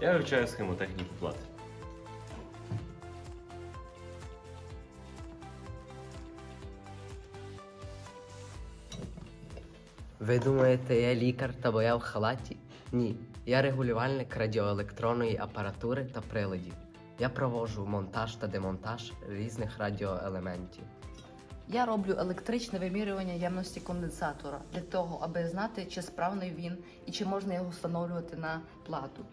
Я вивчаю схемотехніку плат. Ви думаєте, я лікар та боя в халаті? Ні. Я регулювальник радіоелектронної апаратури та приладів. Я проводжу монтаж та демонтаж різних радіоелементів. Я роблю електричне вимірювання ємності конденсатора для того, аби знати, чи справний він і чи можна його встановлювати на плату.